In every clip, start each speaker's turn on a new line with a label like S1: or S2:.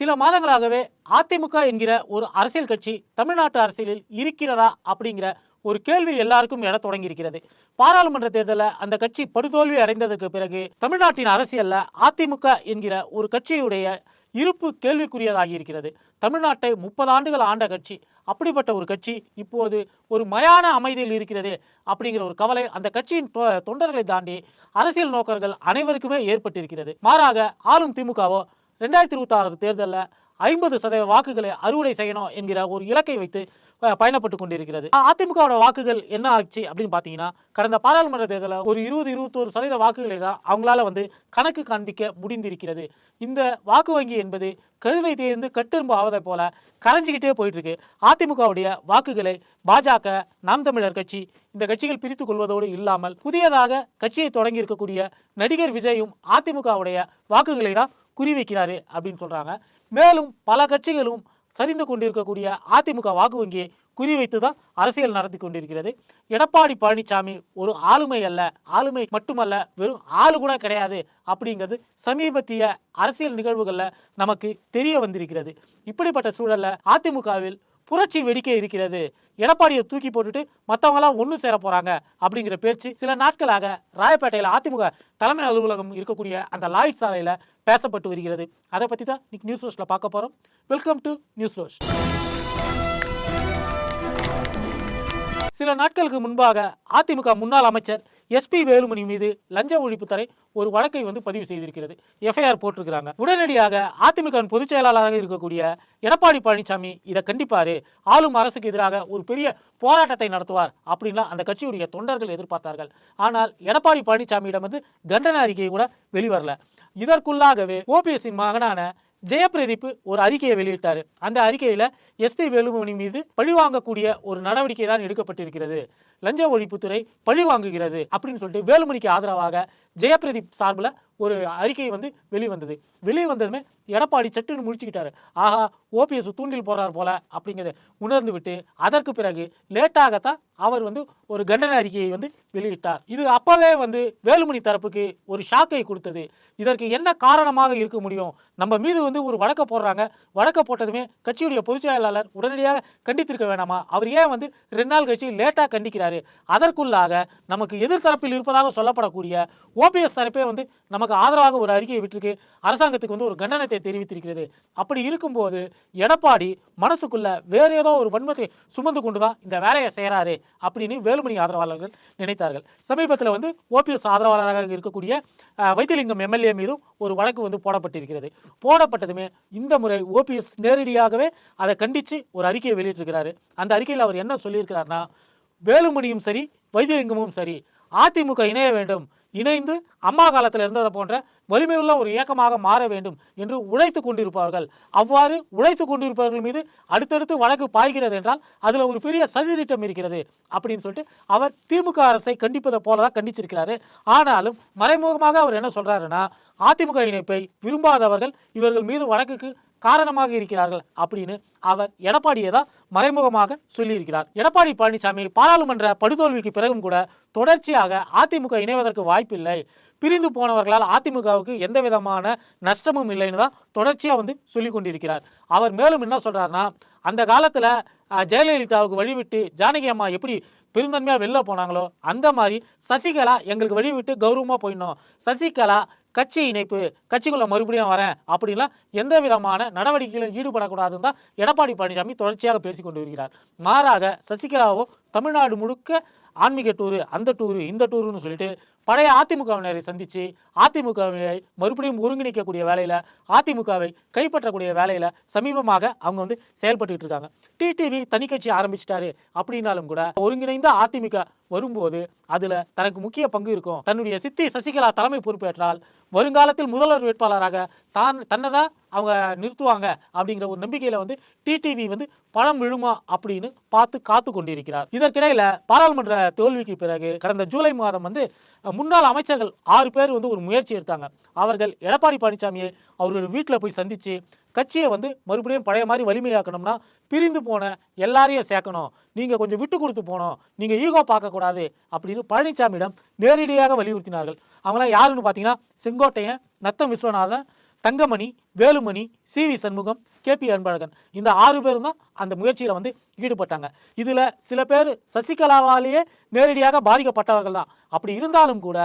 S1: சில மாதங்களாகவே அதிமுக என்கிற ஒரு அரசியல் கட்சி தமிழ்நாட்டு அரசியலில் இருக்கிறதா அப்படிங்கிற ஒரு கேள்வி எல்லாருக்கும் எழத் தொடங்கியிருக்கிறது. பாராளுமன்ற தேர்தலில் அந்த கட்சி படுதோல்வி அடைந்ததற்கு பிறகு தமிழ்நாட்டின் அரசியலில் அதிமுக என்கிற ஒரு கட்சியுடைய இருப்பு கேள்விக்குரியதாகி இருக்கிறது தமிழ்நாட்டை முப்பது ஆண்டுகள் ஆண்ட கட்சி அப்படிப்பட்ட ஒரு கட்சி இப்போது ஒரு மயான அமைதியில் இருக்கிறது அப்படிங்கிற ஒரு கவலை அந்த கட்சியின் தொ- தொண்டர்களை தாண்டி அரசியல் நோக்கர்கள் அனைவருக்குமே ஏற்பட்டிருக்கிறது. மாறாக ஆளும் திமுகவோ ரெண்டாயிரத்தி இருபத்தி ஆறு தேர்தலில் ஐம்பது சதவீத வாக்குகளை அறுவடை செய்யணும் என்கிற ஒரு இலக்கை வைத்து பயணப்பட்டு கொண்டிருக்கிறது. அதிமுகவோட வாக்குகள் என்ன ஆச்சு அப்படின்னு பார்த்தீங்கன்னா கடந்த பாராளுமன்ற தேர்தலில் ஒரு இருபது இருபத்தோரு சதவீத வாக்குகளை தான் அவங்களால வந்து கணக்கு காண்பிக்க முடிந்திருக்கிறது. இந்த வாக்கு வங்கி என்பது கழுதை தேர்ந்து கட்டெரும்பு ஆவதை போல கரைஞ்சிக்கிட்டே போயிட்டு இருக்கு அதிமுகவுடைய வாக்குகளை பாஜக நாம் தமிழர் கட்சி இந்த கட்சிகள் பிரித்து கொள்வதோடு இல்லாமல் புதியதாக கட்சியை தொடங்கி இருக்கக்கூடிய நடிகர் விஜயும் அதிமுகவுடைய வாக்குகளை தான் குறிவைக்கிறாரு அப்படின்னு சொல்கிறாங்க மேலும் பல கட்சிகளும் சரிந்து கொண்டிருக்கக்கூடிய அதிமுக வாக்கு வங்கியை குறிவைத்து தான் அரசியல் நடத்தி கொண்டிருக்கிறது. எடப்பாடி பழனிசாமி ஒரு ஆளுமை அல்ல. ஆளுமை மட்டுமல்ல வெறும் ஆளு கூட கிடையாது அப்படிங்கிறது சமீபத்திய அரசியல் நிகழ்வுகளில் நமக்கு தெரிய வந்திருக்கிறது. இப்படிப்பட்ட சூழலில் அதிமுகவில் புரட்சி வெடிக்க இருக்கிறது. எடப்பாடியை தூக்கி போட்டுட்டு மற்றவங்களாம் ஒன்று சேர போகிறாங்க அப்படிங்கிற பேச்சு சில நாட்களாக ராயப்பேட்டையில் அதிமுக தலைமை அலுவலகம் இருக்கக்கூடிய அந்த லாய்ட் சாலையில் பேசப்பட்டு வருகிறது. அதை பற்றி தான் இன்னைக்கு நியூஸ் ரோஸ்ட்டில் பார்க்க போகிறோம் வெல்கம் டு நியூஸ் ரோஸ் சில நாட்களுக்கு முன்பாக அதிமுக முன்னாள் அமைச்சர் எஸ்பி வேலுமணி மீது லஞ்ச ஒழிப்புத்துறை ஒரு வழக்கை வந்து பதிவு செய்திருக்கிறது. எஃப்ஐஆர் போட்டிருக்கிறாங்க. உடனடியாக அதிமுக பொதுச் செயலாளராக இருக்கக்கூடிய எடப்பாடி பழனிசாமி இதை கண்டிப்பாரு. ஆளும் அரசுக்கு எதிராக ஒரு பெரிய போராட்டத்தை நடத்துவார் அப்படின்லாம் அந்த கட்சியுடைய தொண்டர்கள் எதிர்பார்த்தார்கள். ஆனால் எடப்பாடி பழனிசாமியிடம் வந்து கண்டன அறிக்கை கூட வெளிவரல. இதற்குள்ளாகவே ஓபிஎஸ்ஸின் மகனான ஜெயபிரதீப் ஒரு அறிக்கையை வெளியிட்டார். அந்த அறிக்கையில் எஸ்பி வேலுமணி மீது பழிவாங்கக்கூடிய ஒரு நடவடிக்கை தான் எடுக்கப்பட்டிருக்கிறது. லஞ்ச ஒழிப்புத்துறை பழி வாங்குகிறது அப்படின்னு சொல்லிட்டு வேலுமணிக்கு ஆதரவாக ஜெயபிரதீப் சார்பில் ஒரு அறிக்கை வந்து வெளிவந்தது. வெளியே வந்ததுமே எடப்பாடி சட்டுன்னு முடிச்சுக்கிட்டாரு ஆஹா ஓபிஎஸ் தூண்டில் போறார் போல அப்படிங்கிறத உணர்ந்து விட்டு அதற்கு பிறகு லேட்டாகத்தான் அவர் வந்து ஒரு கண்டன அறிக்கையை வந்து வெளியிட்டார். இது அப்பவே வந்து வேலுமணி தரப்புக்கு ஒரு ஷாக்கை கொடுத்தது. இதற்கு என்ன காரணமாக இருக்க முடியும்? நம்ம மீது வந்து ஒரு வழக்க போடுறாங்க. வழக்க போட்டதுமே கட்சியுடைய பொதுச் செயலாளர் உடனடியாக கண்டித்திருக்க வேணாமா? அவர் ஏன் வந்து ரெண்டு நாள் கழிச்சு லேட்டாக கண்டிக்கிறார்? அதற்குள்ளாக நமக்கு எதிர்த்தரப்பில் இருப்பதாக சொல்லப்படக்கூடிய ஓபிஎஸ் தரப்பே வந்து நமக்கு ஆதரவாக ஒரு அறிக்கையை விட்டிருக்கு. அரசாங்கத்துக்கு வந்து ஒரு கண்டனத்தை தெரிவித்திருக்கிறது. அப்படி இருக்கும்போது எடப்பாடி மனசுக்குள்ள வேறு ஏதோ ஒரு வன்மத்தை சுமந்து கொண்டு தான் இந்த வேலையை செய்கிறாரு அப்படின்னு வேலுமணி ஆதரவாளர்கள் நினைத்தார்கள். சமீபத்தில் வந்து ஓபிஎஸ் ஆதரவாளராக இருக்கக்கூடிய வைத்தியலிங்கம் எம்எல்ஏ மீதும் ஒரு வழக்கு வந்து போடப்பட்டிருக்கிறது. போடப்பட்டதுமே இந்த முறை ஓபிஎஸ் நேரடியாகவே அதை கண்டித்து ஒரு அறிக்கையை வெளியிட்டிருக்கிறாரு. அந்த அறிக்கையில் அவர் என்ன சொல்லியிருக்கிறார்னா வேலுமணியும் சரி வைத்தியலிங்கமும் சரி அதிமுக இணைய வேண்டும் இணைந்து அம்மா காலத்தில் இருந்ததை போன்ற வலிமையுள்ள ஒரு இயக்கமாக மாற வேண்டும் என்று உழைத்து கொண்டிருப்பார்கள். அவ்வாறு உழைத்து கொண்டிருப்பவர்கள் மீது அடுத்தடுத்து வழக்கு பாய்கிறது என்றால் அதில் ஒரு பெரிய சதித்திட்டம் இருக்கிறது அப்படின்னு சொல்லிட்டு அவர் திமுக அரசை கண்டிப்பதை போல தான் கண்டிச்சிருக்கிறாரு. ஆனாலும் மறைமுகமாக அவர் என்ன சொல்றாருன்னா அதிமுக இணைப்பை விரும்பாதவர்கள் இவர்கள் மீது வழக்குக்கு காரணமாக இருக்கிறார்கள் அப்படின்னு அவர் எடப்பாடியை தான் மறைமுகமாக சொல்லியிருக்கிறார். எடப்பாடி பழனிசாமி பாராளுமன்ற படுதோல்விக்கு பிறகும் கூட தொடர்ச்சியாக அதிமுக இணைவதற்கு வாய்ப்பில்லை. பிரிந்து போனவர்களால் அதிமுகவுக்கு எந்த விதமான நஷ்டமும் இல்லைன்னு தான் தொடர்ச்சியாக வந்து சொல்லி கொண்டிருக்கிறார். அவர் மேலும் என்ன சொல்கிறாருன்னா அந்த காலத்தில் ஜெயலலிதாவுக்கு வழிவிட்டு ஜானகி அம்மா எப்படி பெருந்தன்மையாக வெளில போனாங்களோ அந்த மாதிரி சசிகலா எங்களுக்கு வழிவிட்டு கௌரவமாக போயிடணும். சசிகலா கட்சி இணைப்பு கட்சிக்குள்ளே மறுபடியும் வரேன் அப்படின்லாம் எந்த விதமான நடவடிக்கையிலும் ஈடுபடக்கூடாதுன்னு தான் எடப்பாடி பழனிசாமி தொடர்ச்சியாக பேசி கொண்டு வருகிறார். மாறாக சசிகலாவோ தமிழ்நாடு முழுக்க ஆன்மீக டூரு அந்த டூரு இந்த டூருன்னு சொல்லிட்டு பழைய அதிமுகவினரை சந்தித்து அதிமுகவினரை மறுபடியும் ஒருங்கிணைக்கக்கூடிய வேலையில் அதிமுகவை கைப்பற்றக்கூடிய வேலையில் சமீபமாக அவங்க வந்து செயல்பட்டுக்கிட்டு இருக்காங்க. டிடிவி தனி கட்சி ஆரம்பிச்சிட்டாரு அப்படின்னாலும் கூட ஒருங்கிணைந்த அதிமுக வரும்போது அதில் தனக்கு முக்கிய பங்கு இருக்கும். தன்னுடைய சித்தி சசிகலா தலைமை பொறுப்பேற்றால் வருங்காலத்தில் முதல்வர் வேட்பாளராக தான் தன்னை தான் அவங்க நிறுத்துவாங்க அப்படிங்கிற ஒரு நம்பிக்கையில் வந்து டிடிவி வந்து பணம் விழுமா அப்படின்னு பார்த்து காத்து கொண்டிருக்கிறார். இதற்கிடையில் பாராளுமன்ற தோல்விக்கு பிறகு கடந்த ஜூலை மாதம் வந்து முன்னாள் அமைச்சர்கள் ஆறு பேர் வந்து ஒரு முயற்சி எடுத்தாங்க. அவர்கள் எடப்பாடி பழனிசாமியை அவர்கள் வீட்டில் போய் சந்தித்து கட்சியை வந்து மறுபடியும் பழைய மாதிரி வலிமையாக்கணும்னா பிரிந்து போன எல்லாரையும் சேர்க்கணும். நீங்கள் கொஞ்சம் விட்டு கொடுத்து போகணும். நீங்கள் ஈகோ பார்க்கக்கூடாது அப்படின்னு பழனிசாமியிடம் நேரடியாக வலியுறுத்தினார்கள். அவங்களாம் யாருன்னு பார்த்தீங்கன்னா Sengottaiyan Natham Viswanathan Thangamani Velumani C V Shanmugam K P Anbazhagan. இந்த ஆறு பேரும் தான் அந்த முயற்சியில் வந்து ஈடுபட்டாங்க. இதில் சில பேர் சசிகலாவாலேயே நேரடியாக பாதிக்கப்பட்டவர்கள் தான். அப்படி இருந்தாலும் கூட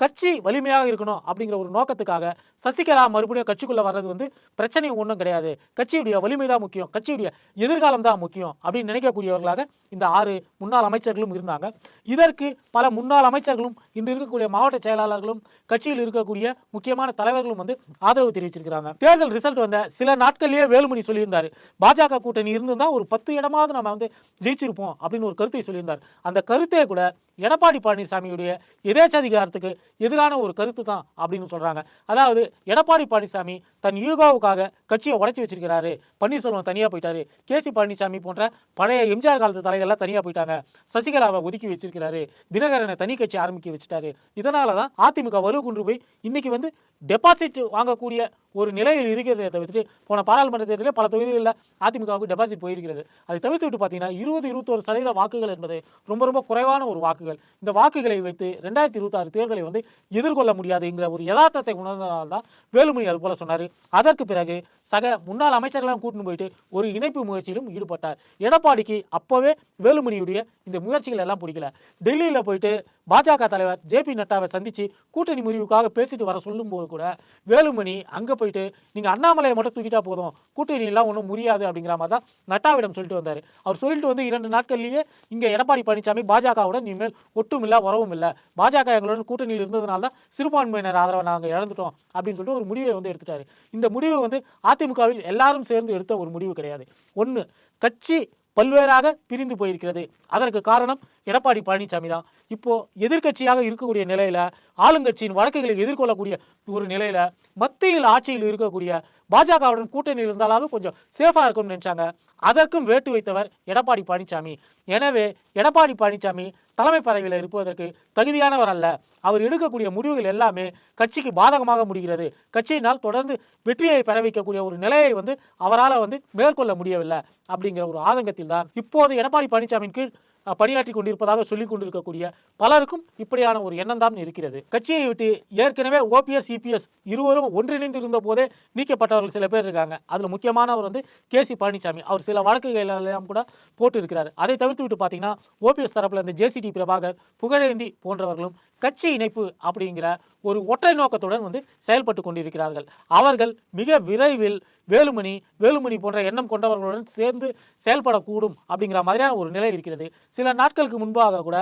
S1: கட்சி வலிமையாக இருக்கணும் அப்படிங்கிற ஒரு நோக்கத்துக்காக சசிகலா மறுபடியும் கட்சிக்குள்ளே வர்றது வந்து பிரச்சனை ஒன்றும் கிடையாது. கட்சியுடைய வலிமை தான் முக்கியம். கட்சியுடைய எதிர்காலம் தான் முக்கியம் அப்படின்னு நினைக்கக்கூடியவர்களாக இந்த ஆறு முன்னாள் அமைச்சர்களும் இருந்தாங்க. இதற்கு பல முன்னாள் அமைச்சர்களும் இன்று இருக்கக்கூடிய மாவட்ட செயலாளர்களும் கட்சியில் இருக்கக்கூடிய முக்கியமான தலைவர்களும் வந்து ஆதரவு தெரிவிச்சிருக்கிறாங்க. தேர்தல் ரிசல்ட் வந்த சில நாட்கள்லேயே வேலுமணி சொல்லியிருந்தார். பாஜக கூட்டணி இருந்திருந்தா ஒரு பத்து இடமாவது நம்ம வந்து ஜெயிச்சிருப்போம் அப்படின்னு ஒரு கருத்தை சொல்லியிருந்தார். அந்த கருத்தே கூட எடப்பாடி பழனிசாமியுடைய எதேச்சதிகாரத்துக்கு எதிரான ஒரு கருத்து தான் அப்படின்னு சொல்கிறாங்க அதாவது எடப்பாடி பழனிசாமி தன் யூகாவுக்காக கட்சியை உடச்சி வச்சிருக்கிறாரு. பன்னீர்செல்வம் தனியாக போயிட்டாரு. கேசி பழனிசாமி போன்ற பழைய எம்ஜிஆர் காலத்து தலைகள்லாம் தனியாக போயிட்டாங்க. சசிகலாவை ஒதுக்கி வச்சிருக்கிறாரு. தினகரனை தனி கட்சி ஆரம்பிக்க வச்சுட்டாரு. இதனால தான் அதிமுக வலு கொண்டு போய் இன்னைக்கு வந்து டெபாசிட் வாங்கக்கூடிய ஒரு நிலையில் இருக்கிறதை தவிர்த்து போன பாராளுமன்ற தேர்தலில் பல தொகுதிகளில் அதிமுகவுக்கு டெபாசிட் போயிருக்கிறது. அதை தவிர்த்து விட்டு பார்த்தீங்கன்னா இருபது இருபத்தோரு சதவீத வாக்குகள் என்பது ரொம்ப ரொம்ப குறைவான ஒரு வாக்குகள். இந்த வாக்குகளை வைத்து ரெண்டாயிரத்தி இருபத்தாறு தேர்தலை வந்து வந்து எதிர்கொள்ள முடியாதுங்கிற ஒரு யதார்த்தத்தை உணர்ந்ததால் தான் வேலுமணி அது போல சொன்னார். அதற்கு பிறகு சக முன்னாள் அமைச்சர்களாம் கூட்டின்னு போயிட்டு ஒரு இணைப்பு முயற்சியிலும் ஈடுபட்டார். எடப்பாடிக்கு அப்போவே வேலுமணியுடைய இந்த முயற்சிகள் எல்லாம் பிடிக்கல. டெல்லியில் போயிட்டு பாஜக தலைவர் ஜே பி நட்டாவை சந்தித்து கூட்டணி முறிவுக்காக பேசிட்டு வர சொல்லும்போது கூட வேலுமணி அங்கே போயிட்டு நீங்கள் அண்ணாமலையை மட்டும் தூக்கிட்டா போதும் கூட்டணி எல்லாம் ஒன்றும் முடியாது அப்படிங்கிற மாதிரி தான் நட்டாவிடம் சொல்லிட்டு வந்தார். அவர் சொல்லிட்டு வந்து இரண்டு நாட்கள்லேயே இங்கே எடப்பாடி பழனிசாமி பாஜகவுடன் இனிமேல் ஒட்டும் இல்லை உறவும் இல்லை பாஜக எங்களுடன் கூட்டணியில் இருந்ததுனால தான் சிறுபான்மையினர் ஆதரவை நாங்கள் இழந்துட்டோம் அப்படின்னு சொல்லிட்டு ஒரு முடிவை வந்து எடுத்துட்டாரு. இந்த முடிவு வந்து அதிமுகவில் எல்லாரும் சேர்ந்து எடுத்த ஒரு முடிவு கிடையாது. ஒன்று கட்சி பல்வேறாக பிரிந்து போயிருக்கிறது. அதற்கு காரணம் எடப்பாடி பழனிசாமி தான். இப்போ எதிர்க்கட்சியாக இருக்கக்கூடிய நிலையில் ஆளுங்கட்சியின் வழக்குகளை எதிர்கொள்ளக்கூடிய ஒரு நிலையில மத்தியில் ஆட்சியில் இருக்கக்கூடிய பாஜகவுடன் கூட்டணி இருந்தாலாவது கொஞ்சம் சேஃபாக இருக்கும்னு நினைச்சாங்க. அதற்கும் வேட்டு வைத்தவர் எடப்பாடி பழனிசாமி எனவே எடப்பாடி பழனிசாமி தலைமை பதவியில் இருப்பதற்கு தகுதியானவர் அல்ல. அவர் எடுக்கக்கூடிய முடிவுகள் எல்லாமே கட்சிக்கு பாதகமாக முடிகிறது. கட்சியினால் தொடர்ந்து வெற்றியை பெற வைக்கக்கூடிய ஒரு நிலையை வந்து அவரால் வந்து மேற்கொள்ள முடியவில்லை. அப்படிங்கிற ஒரு ஆதங்கத்தில் தான் இப்போது எடப்பாடி பழனிசாமியின் கீழ் பணியாற்றி கொண்டிருப்பதாக சொல்லிக் கொண்டிருக்கக்கூடிய பலருக்கும் இப்படியான ஒரு எண்ணம் தான் இருக்கிறது. கட்சியை விட்டு ஏற்கனவே ஓபிஎஸ் இபிஎஸ் இருவரும் ஒன்றிணைந்து இருந்த போதே நீக்கப்பட்டவர்கள் சில பேர் இருக்காங்க. அதில் முக்கியமானவர் வந்து கே சி பழனிசாமி அவர் சில வழக்குகள் எல்லாம் கூட போட்டு இருக்கிறார் அதை தவிர்த்து விட்டு பார்த்தீங்கன்னா ஓபிஎஸ் தரப்பில் இந்த ஜேசிடி பிரபாகர் புகழேந்தி போன்றவர்களும் கட்சி இணைப்பு அப்படிங்கிற ஒரு ஒற்றை நோக்கத்துடன் வந்து செயல்பட்டு கொண்டிருக்கிறார்கள். அவர்கள் மிக விரைவில் வேலுமணி வேலுமணி போன்ற எண்ணம் கொண்டவர்களுடன் சேர்ந்து செயல்படக்கூடும் அப்படிங்கிற மாதிரியான ஒரு நிலை இருக்கிறது. சில நாட்களுக்கு முன்பாக கூட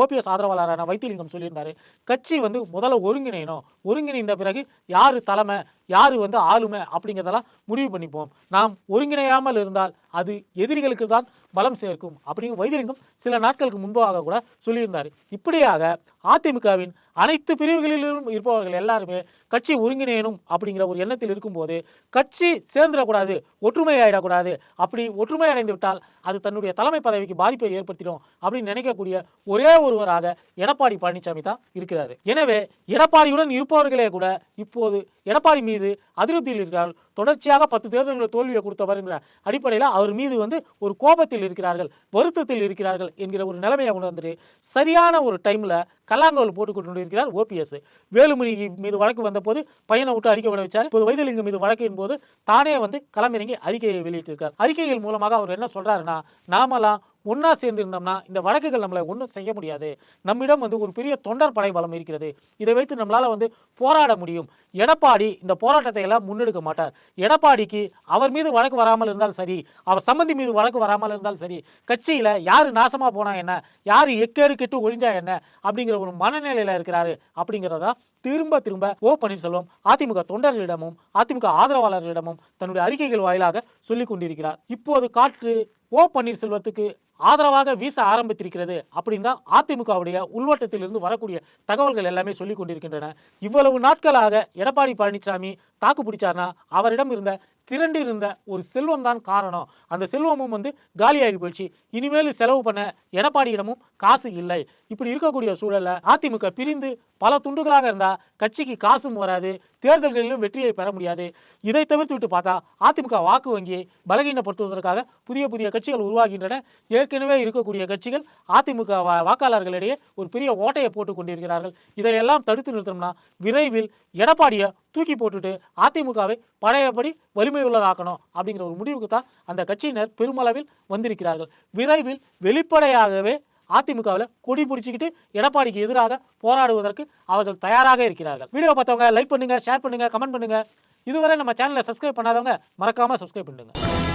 S1: ஓபிஎஸ் ஆதரவாளரான வைத்திலிங்கம் சொல்லியிருந்தாரு கட்சி வந்து முதல்ல ஒருங்கிணையணும். ஒருங்கிணைந்த பிறகு யார் தலைமை யார் வந்து ஆளுமை அப்படிங்கிறதெல்லாம் முடிவு பண்ணிப்போம். நாம் ஒருங்கிணையாமல் இருந்தால் அது எதிரிகளுக்கு தான் பலம் சேர்க்கும் அப்படிங்கிற வைத்திலிங்கம் சில நாட்களுக்கு முன்பாக கூட சொல்லியிருந்தார். இப்படியாக அதிமுகவின் அனைத்து பிரிவுகளிலும் இருப்பவர்கள் எல்லாருமே கட்சி ஒருங்கிணையணும் அப்படிங்கிற ஒரு எண்ணத்தில் இருக்கும்போது கட்சி சேர்ந்துடக்கூடாது ஒற்றுமை ஆகிடக்கூடாது அப்படி ஒற்றுமை அடைந்து விட்டால் அது தன்னுடைய தலைமை பதவிக்கு பாதிப்பை ஏற்படுத்திடும் அப்படின்னு நினைக்கக்கூடிய ஒரே ஒருவராக எடப்பாடி பழனிசாமி தான் இருக்கிறாரு. எனவே எடப்பாடியுடன் இருப்பவர்களே கூட இப்போது எடப்பாடி மீது அதிருப்தியில் இருக்கிறார்கள். தொடர்ச்சியாக பத்து தேர்தல்களில் தோல்வியை கொடுத்தவர் என்கிற அடிப்படையில் அவர் மீது வந்து ஒரு கோபத்தில் இருக்கிறார்கள் வருத்தத்தில் இருக்கிறார்கள் என்கிற ஒரு நிலைமையை உணர்ந்து சரியான ஒரு டைமில் கல்லாங்கோல் போட்டுக்கொண்டு கொண்டு இருக்கிறார் ஓபிஎஸ் வேலுமணி மீது வழக்கு வந்தபோது பையனை விட்டு அறிக்கை விட வச்சார். இப்போது வைத்தியலிங்கம் மீது வழக்கின் போது தானே வந்து களமிறங்கி அறிக்கையை வெளியிட்டிருக்கார். அறிக்கைகள் மூலமாக அவர் என்ன சொல்கிறாருன்னா நாமெல்லாம் ஒன்றா சேர்ந்து இருந்தோம்னா இந்த வழக்குகள் நம்மளை ஒன்றும் செய்ய முடியாது. நம்மிடம் வந்து ஒரு பெரிய தொண்டர் படை பலம் இருக்கிறது. இதை வைத்து நம்மளால் வந்து போராட முடியும். எடப்பாடி இந்த போராட்டத்தை எல்லாம் முன்னெடுக்க மாட்டார். எடப்பாடிக்கு அவர் மீது வழக்கு வராமல் இருந்தால் சரி அவர் சம்பந்தி மீது வழக்கு வராமல் இருந்தால் சரி கட்சியில் யார் நாசமாக போனால் என்ன யார் எக்கேடு கெட்டு ஒழிஞ்சா என்ன அப்படிங்கிற ஒரு மனநிலையில் இருக்கிறாரு அப்படிங்கிறதா திரும்ப திரும்ப ஓ பன்னீர்செல்வம் அதிமுக தொண்டர்களிடமும் அதிமுக ஆதரவாளர்களிடமும் தன்னுடைய அறிக்கைகள் வாயிலாக சொல்லிக் கொண்டிருக்கிறார். இப்போது காற்று ஓ பன்னீர்செல்வத்துக்கு ஆதரவாக வீச ஆரம்பித்திருக்கிறது அப்படின்னு தான் அதிமுகவுடைய உள்வட்டத்திலிருந்து வரக்கூடிய தகவல்கள் எல்லாமே சொல்லிக் கொண்டிருக்கின்றன. இவ்வளவு நாட்களாக எடப்பாடி பழனிசாமி தாக்கு பிடிச்சார்னா அவரிடம் இருந்த திரண்டு இருந்த ஒரு செல்வம் தான் காரணம். அந்த செல்வமும் வந்து காலியாகி போயிடுச்சு. இனிமேல் செலவு பண்ண எடப்பாடியிடமும் காசு இல்லை. இப்படி இருக்கக்கூடிய சூழலில் அதிமுக பிரிந்து பல துண்டுகளாக இருந்தால் கட்சிக்கு காசும் வராது தேர்தல்களிலும் வெற்றியை பெற முடியாது. இதை தவிர்த்து விட்டு பார்த்தா அதிமுக வாக்கு வங்கியை பலகீனப்படுத்துவதற்காக புதிய புதிய கட்சிகள் உருவாகின்றன. ஏற்கனவே இருக்கக்கூடிய கட்சிகள் அதிமுக வாக்காளர்களிடையே ஒரு பெரிய ஓட்டையை போட்டுக் கொண்டிருக்கிறார்கள். இதையெல்லாம் தடுத்து நிறுத்தணும்னா விரைவில் எடப்பாடியை தூக்கி போட்டுட்டு அதிமுகவை பழையபடி வலிமை உள்ளதாக்கணும் அப்படிங்கிற ஒரு முடிவுக்கு தான் அந்த கட்சியினர் பெருமளவில் வந்திருக்கிறார்கள். விரைவில் வெளிப்படையாகவே அதிமுகவில் கொடி பிடிச்சிக்கிட்டு எடப்பாடிக்கு எதிராக போராடுவதற்கு அவர்கள் தயாராக இருக்கிறார்கள். வீடியோ பார்த்தவங்க லைக் பண்ணுங்கள் ஷேர் பண்ணுங்கள் கமெண்ட் பண்ணுங்கள் இதுவரை நம்ம சேனலை சப்ஸ்கிரைப் பண்ணாதவங்க மறக்காமல் சப்ஸ்கிரைப் பண்ணுங்கள்